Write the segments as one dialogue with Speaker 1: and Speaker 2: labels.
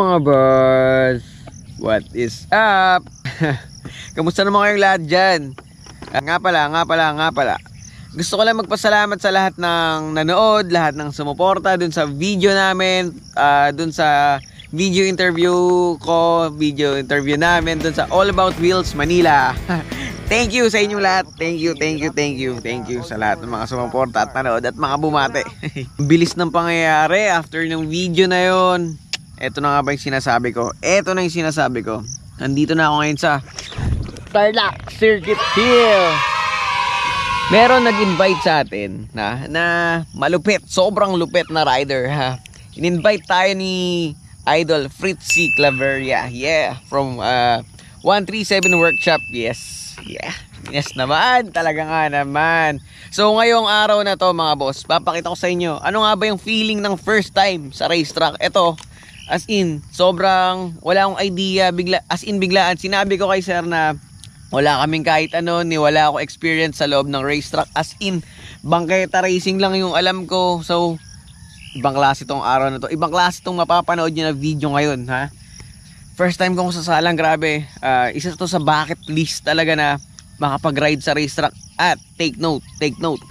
Speaker 1: Mga boss! What is up? Kamusta naman kayong lahat dyan? Ah, nga pala, nga pala, nga pala. Gusto ko lang magpasalamat sa lahat ng nanood, lahat ng sumuporta dun sa video namin, ah, dun sa video interview ko, video interview namin dun sa All About Wheels Manila. thank you sa inyong lahat. Thank you, thank you, thank you, thank you sa lahat ng mga sumuporta at nanood at mga bumate. Bilis ng pangyayari after ng video na yon. Ito na nga ba yung sinasabi ko? Ito na yung sinasabi ko. Nandito na ako ngayon sa Tarlac Circuit Hill. Meron nag-invite sa atin na, na malupit, sobrang lupit na rider ha. In-invite tayo ni Idol Fritzy Claveria. Yeah, from uh, 137 Workshop. Yes. Yeah. Yes naman, talaga nga naman. So ngayong araw na to mga boss, papakita ko sa inyo ano nga ba yung feeling ng first time sa racetrack. Ito, as in, sobrang wala akong idea, bigla, as in biglaan. Sinabi ko kay sir na wala kaming kahit ano, ni wala ako experience sa loob ng racetrack. As in, bangketa racing lang yung alam ko. So, ibang klase tong araw na to. Ibang klase tong mapapanood nyo na video ngayon, ha? First time kong sasalang, grabe. Ah, isa to sa bucket list talaga na makapag-ride sa racetrack. At, take note, take note.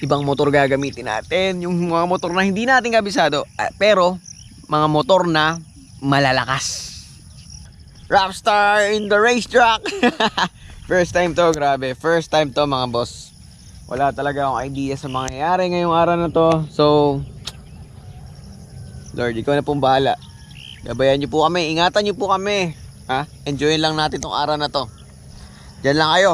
Speaker 1: Ibang motor gagamitin natin. Yung mga motor na hindi natin kabisado. ah, pero, mga motor na malalakas. Rockstar in the racetrack. First time to, grabe. First time to mga boss. Wala talaga akong idea sa mangyayari ngayong araw na to. So, Lord, ikaw na pong bahala. Gabayan niyo po kami. Ingatan niyo po kami. Ha? Enjoyin lang natin tong araw na to. Diyan lang kayo.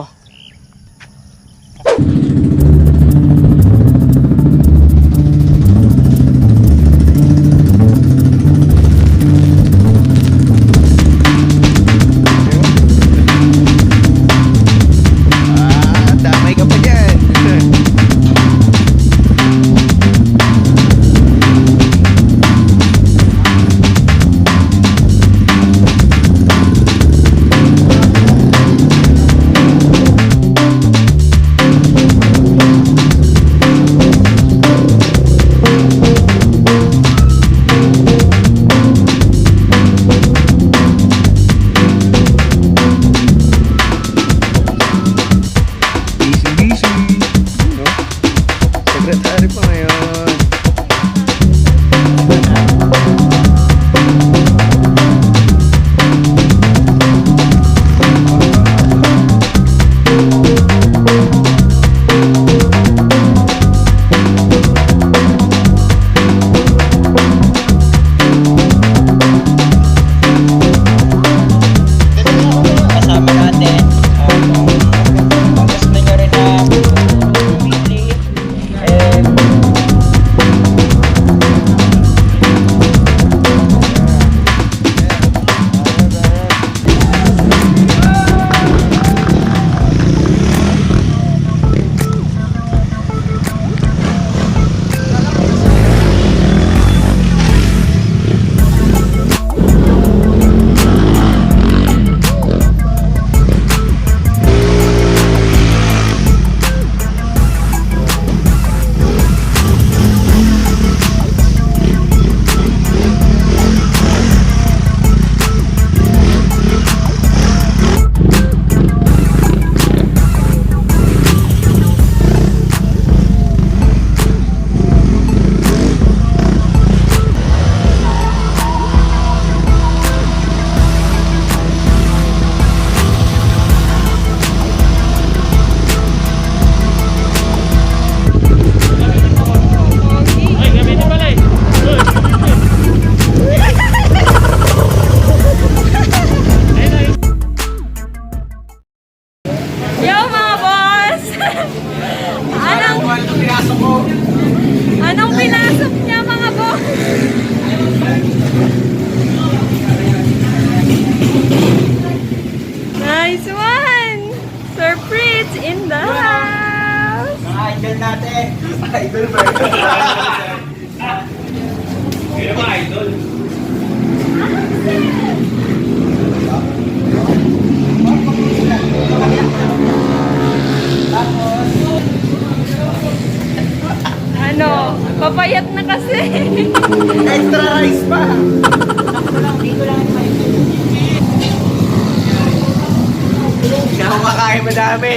Speaker 1: Hindi ako makain madami.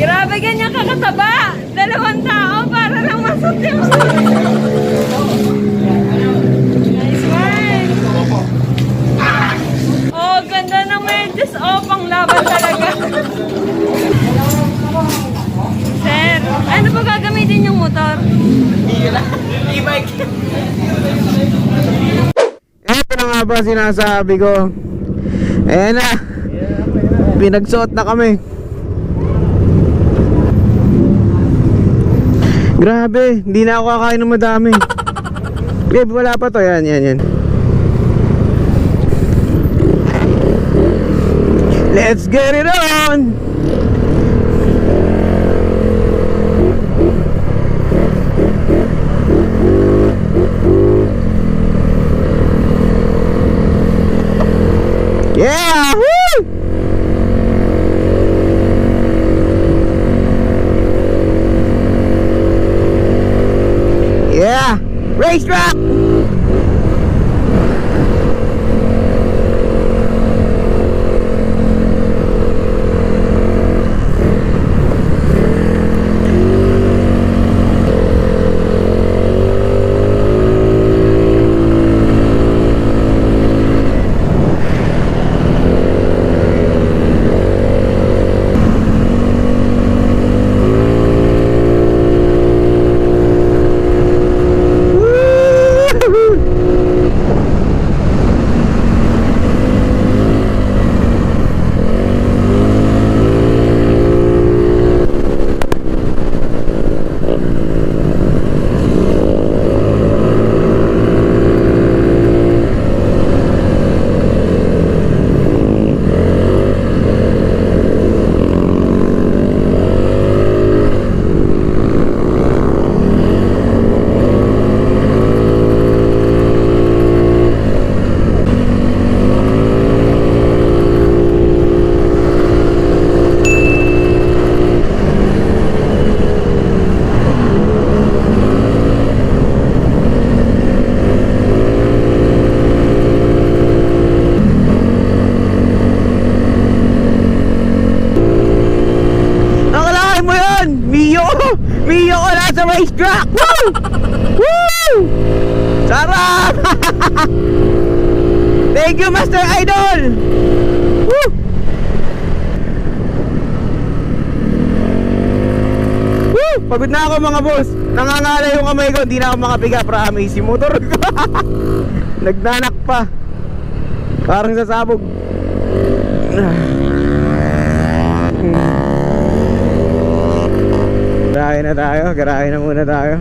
Speaker 2: Grabe ganyan kakataba. Dalawang tao para lang masutim Nice one. Oh, ganda ng medyas. Oh, panglaban talaga. Sir, ano ba gagamitin yung motor?
Speaker 1: E-bike. Ito na nga ba sinasabi ko. Ayan na. Pinagsuot na kami. Grabe, hindi na ako kakain ng madami. Babe, wala pa to. Yan, yan, yan. Let's get it on! Yeah! Woo! Yeah! Racetrack! Woo! Nakalain mo yun! Mio! Mio ko nasa racetrack! Woo! Woo! Sarap! Thank you, Master Idol! Woo! Woo! Pagod na ako mga boss. Nangangala yung kamay ko. Hindi na ako makapiga. Promise. Yung motor ko. Nagnanak pa. Parang sasabog. Garahe na tayo, garahe na muna tayo.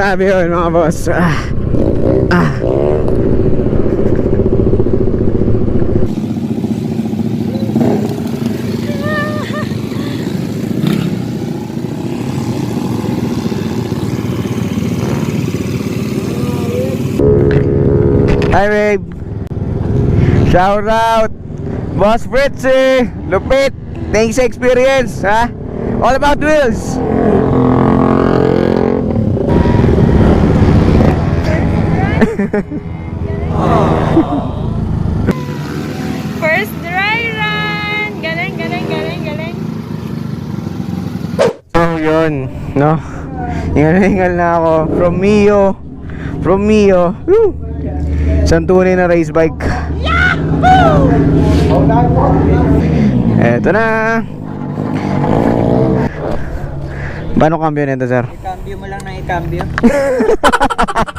Speaker 1: Grabe yun mga boss. Ah. Ah. Hi babe. Shout out. Boss Fritzy. Lupit. Thanks experience. Ha? All about wheels.
Speaker 2: First dry run! Galing, galing, galing, galing.
Speaker 1: So yun. No? Hingal-hingal na ako. From Mio. From Mio. Woo! Isang tunay na race bike. Eto na. Paano cambio nito, sir?
Speaker 3: Ikambyo mo lang ng ikambyo.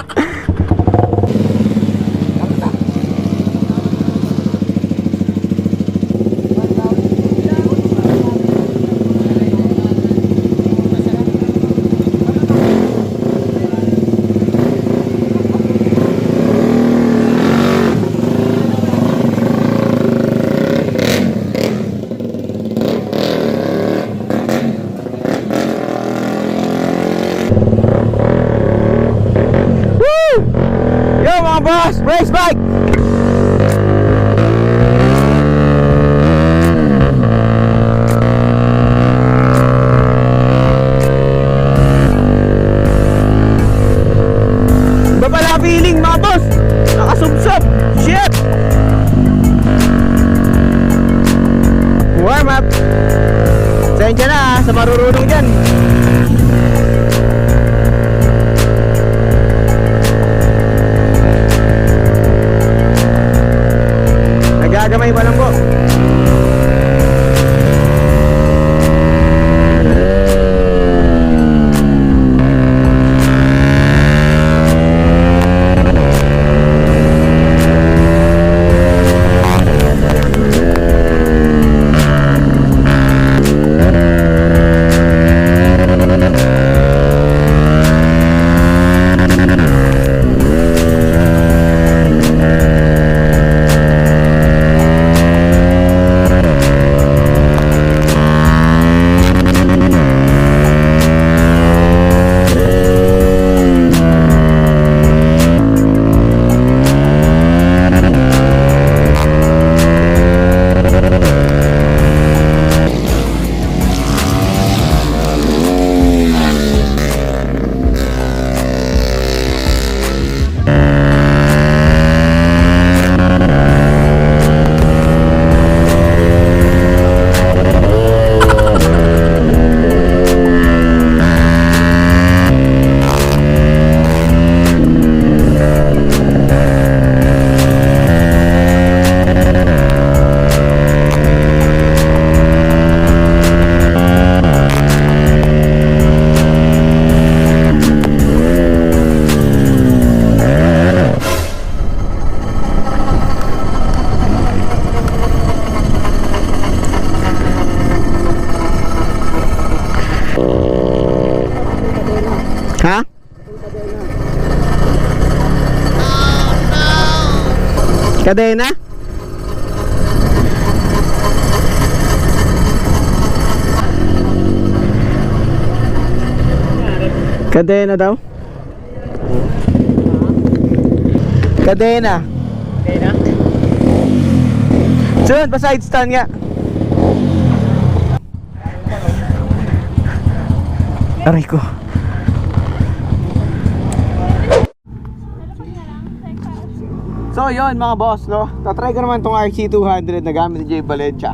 Speaker 1: race bike! Kadena? Kadena daw? Kadena.
Speaker 3: Kadena?
Speaker 1: Sunod, pa side stand nga. Aray ko. So yon mga boss no? Tatry ko naman tong RC200 na gamit ni Jay Valencia.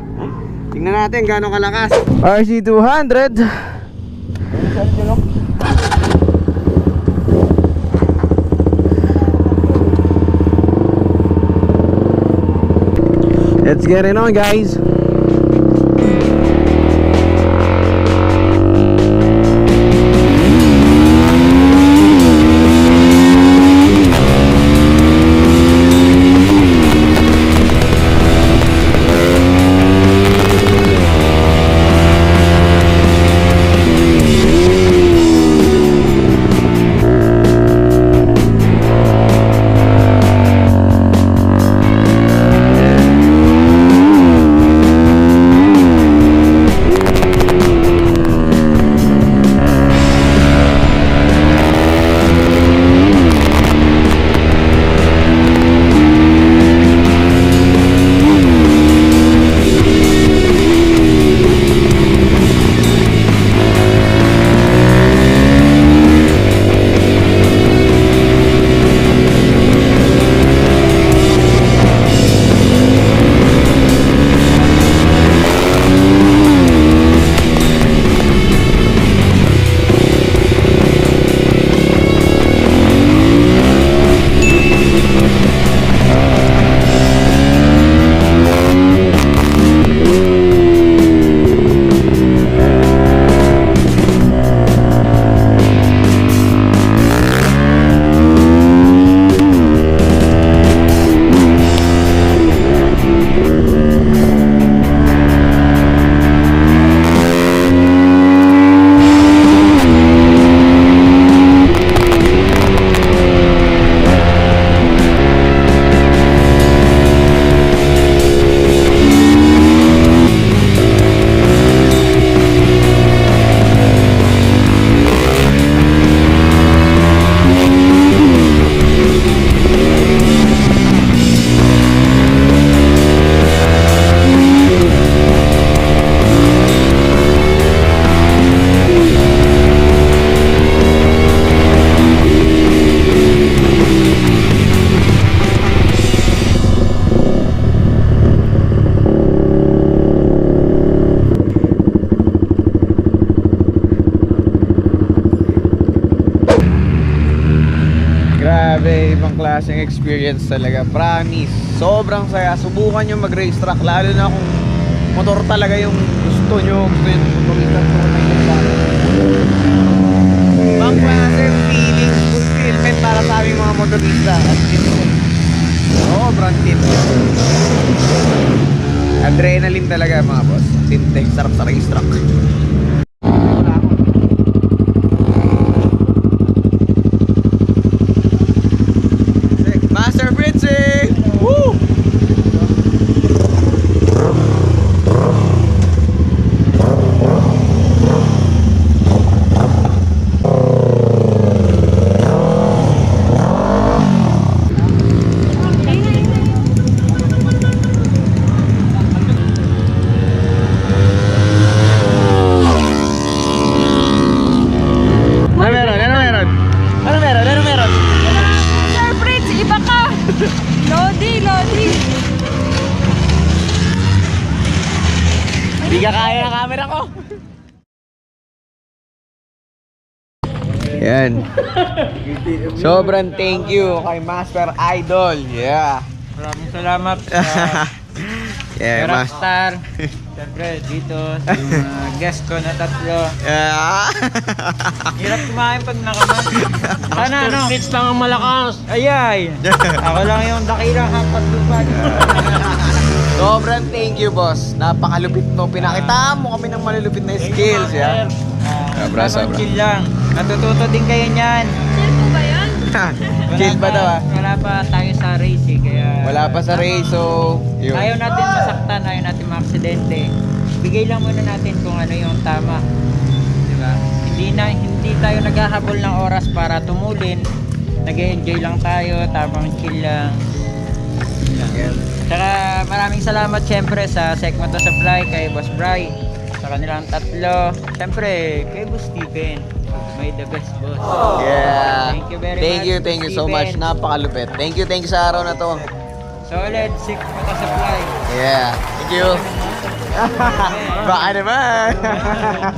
Speaker 1: Tingnan natin gaano kalakas. RC200 Let's get it on guys klaseng experience talaga. Promise. Sobrang saya. Subukan nyo mag-race track. Lalo na kung motor talaga yung gusto nyo. Gusto yung motorista tunay na feeling, fulfillment para sa aming mga motorista. Sobrang tindi. Adrenaline talaga mga boss. Tindi. Sarap sa race track. Master Fritzy! Woo! Ano meron? Ano meron? Ano meron? Ano meron?
Speaker 2: Sir Fritz, iba ka! Lodi, Lodi!
Speaker 1: Hindi ka kaya ng camera ko. Yan. Sobrang thank you kay Master Idol. Yeah.
Speaker 3: Maraming salamat sa
Speaker 1: Yeah, mas.
Speaker 3: Rockstar. Siyempre, dito sa mga guest ko na tatlo.
Speaker 1: Yeah.
Speaker 3: Hirap kumain pag nakaman. Sana ano?
Speaker 4: Fritz lang ang malakas.
Speaker 3: Ayay! Ako lang yung dakilang hapat lupad.
Speaker 1: Sobrang thank you, boss. Napakalupit mo. Pinakita mo kami ng malulupit na skills, yeah. Sobra,
Speaker 3: Dapat
Speaker 1: sobra.
Speaker 3: chill lang. Natututo din kayo niyan.
Speaker 1: Chill ba daw ah?
Speaker 3: Wala pa tayo sa race eh, kaya...
Speaker 1: Wala pa sa race, so... Yun.
Speaker 3: Ayaw natin masaktan, ayaw natin maaksidente. Bigay lang muna natin kung ano yung tama. Di ba? Hindi na hindi tayo naghahabol ng oras para tumulin. Nag-enjoy lang tayo, tamang chill lang.
Speaker 1: Yan.
Speaker 3: Saka maraming salamat syempre sa Sekmoto Supply kay Boss Bry. Sa kanilang tatlo. Syempre kay Boss Steven. May the best boss.
Speaker 1: Yeah.
Speaker 3: Thank you very
Speaker 1: Thank
Speaker 3: much,
Speaker 1: you, thank you so
Speaker 3: Steven.
Speaker 1: much. Napakalupit. Thank you, thank you sa araw na to.
Speaker 3: Solid Sekmoto Supply.
Speaker 1: Yeah. Thank you. Baka naman.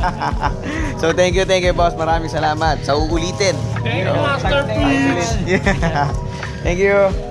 Speaker 1: so thank you, thank you boss. Maraming salamat. Sa uulitin.
Speaker 4: Thank you, Master
Speaker 3: Thank you.
Speaker 4: Fritz.
Speaker 1: Yeah. Thank you.